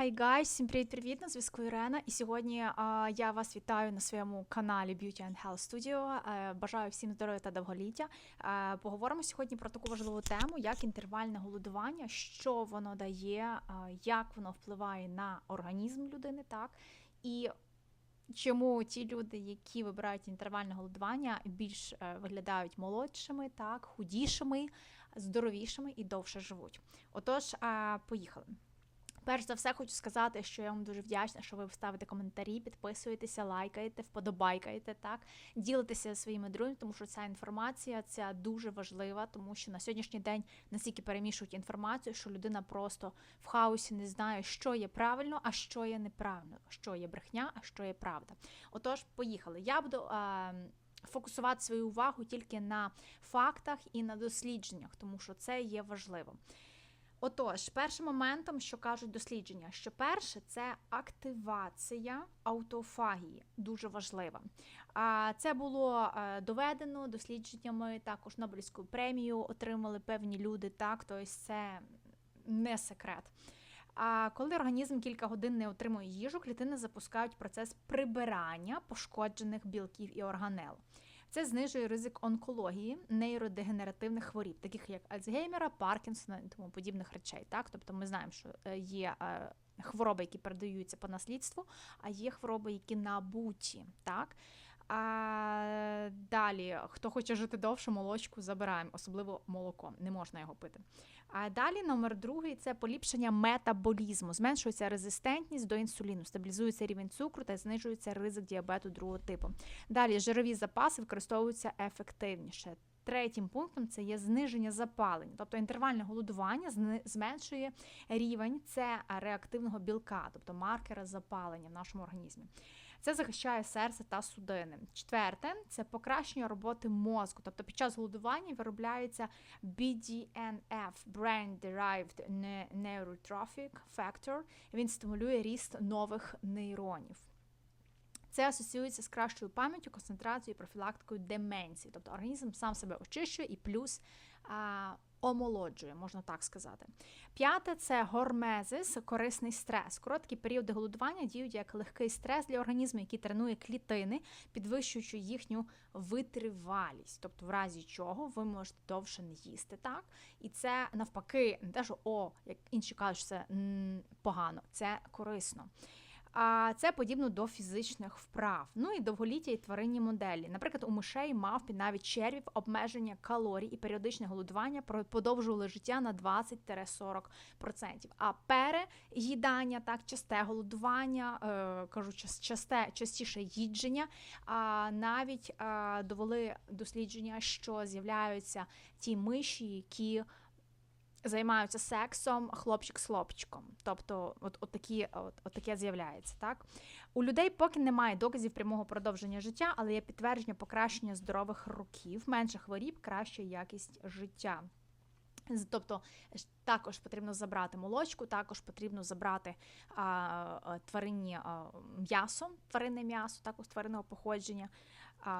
Хай гай, всім привіт-привіт, на зв'язку Ірена. І сьогодні а, я вас вітаю на своєму каналі Beauty and Health Studio. Е, бажаю всім здоров'я та довголіття. Е, поговоримо сьогодні про таку важливу тему, як інтервальне голодування, що воно дає, а, як воно впливає на організм людини, так і чому ті люди, які вибирають інтервальне голодування, більш е, виглядають молодшими, так, худішими, здоровішими і довше живуть. Отож, а, поїхали. Перш за все, хочу сказати, що я вам дуже вдячна, що ви ставите коментарі, підписуєтеся, лайкаєте, вподобайкаєте, так, ділитеся своїми друзями, тому що ця інформація ця дуже важлива, тому що на сьогоднішній день настільки перемішують інформацію, що людина просто в хаосі не знає, що є правильно, а що є неправильно, що є брехня, а що є правда. Отож, поїхали. Я буду. А, Фокусувати свою увагу тільки на фактах і на дослідженнях, тому що це є важливо. Отож, першим моментом, що кажуть дослідження, що перше це активація аутофагії, дуже важлива. А це було е, доведено дослідженнями. Також Нобелівську премію отримали певні люди. Так, тобто це не секрет. А коли організм кілька годин не отримує їжу, клітини запускають процес прибирання пошкоджених білків і органел. Це знижує ризик онкології, нейродегенеративних хворіб, таких як Альцгеймера, Паркінсона і тому подібних речей. Так, тобто ми знаємо, що е, є е, хвороби, які передаються по наслідству, а є хвороби, які набуті. Так. А Далі, хто хоче жити довше, молочку забираємо, особливо молоко, не можна його пити. А далі номер другий це поліпшення метаболізму. Зменшується резистентність до інсуліну, стабілізується рівень цукру та знижується ризик діабету другого типу. Далі жирові запаси використовуються ефективніше. Третім пунктом це є зниження запалень, тобто інтервальне голодування зменшує рівень це реактивного білка, тобто маркера запалення в нашому організмі. Це захищає серце та судини. Четверте це покращення роботи мозку. Тобто під час голодування виробляється BDNF Brain Derived Neurotrophic Factor. Він стимулює ріст нових нейронів. Це асоціюється з кращою пам'яттю, концентрацією і профілактикою деменції. Тобто організм сам себе очищує і плюс а, омолоджує, можна так сказати. П'яте це гормезис, корисний стрес. Короткі періоди голодування діють як легкий стрес для організму, який тренує клітини, підвищуючи їхню витривалість. Тобто, в разі чого ви можете довше не їсти. так? І це навпаки, не те, що о, як інші кажуть, що це м, погано, це корисно. А це подібно до фізичних вправ. Ну і довголіття і тваринні моделі. Наприклад, у мишей, мавпі, навіть червів, обмеження калорій і періодичне голодування подовжували життя на 20-40%. А переїдання, так, часте голодування, е, кажу, часте, частіше їдження, а навіть е, довели дослідження, що з'являються ті миші, які займаються сексом хлопчик з хлопчиком. Тобто, от, от, такі, от, от таке з'являється. так? У людей поки немає доказів прямого продовження життя, але є підтвердження покращення здорових років, менше хворіб, краща якість життя. Тобто також потрібно забрати молочку, також потрібно забрати а, тваринні а, м'ясо, тваринне м'ясо, також тваринного походження,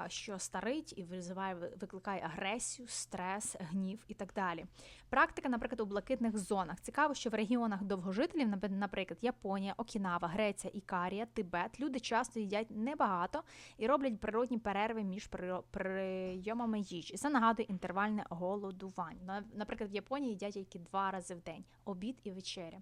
що старить і визиває, викликає агресію, стрес, гнів і так далі. Практика, наприклад, у блакитних зонах. Цікаво, що в регіонах довгожителів, наприклад, Японія, Окінава, Греція, Ікарія, Тибет, люди часто їдять небагато і роблять природні перерви між прийомами їжі. Це нагадує інтервальне голодування. Наприклад, в Японії їдять тільки два рази в день обід і вечеря.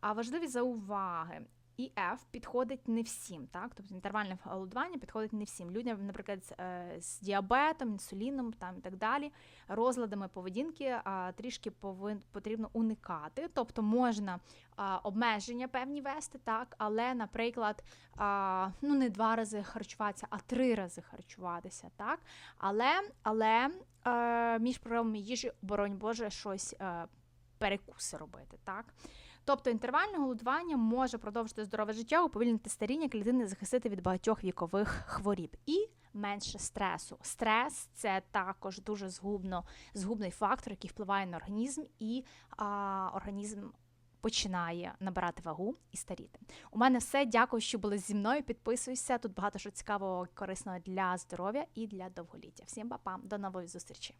А важливі зауваги. І F підходить не всім, так? Тобто інтервальне голодування підходить не всім. Людям, наприклад, е, з діабетом, інсуліном там і так далі, розладами поведінки трішки повин, потрібно уникати. Тобто можна обмеження певні вести, так, але, наприклад, ну не два рази харчуватися, а три рази харчуватися. так? Але але е, між програмами їжі, боронь Боже, щось е, перекуси робити. так? Тобто інтервальне голодування може продовжити здорове життя, уповільнити старіння клітини, захистити від багатьох вікових хворіб і менше стресу. Стрес це також дуже згубно, згубний фактор, який впливає на організм, і а, організм починає набирати вагу і старіти. У мене все. Дякую, що були зі мною. Підписуйся. Тут багато що цікавого, корисного для здоров'я і для довголіття. Всім па-па, до нової зустрічі!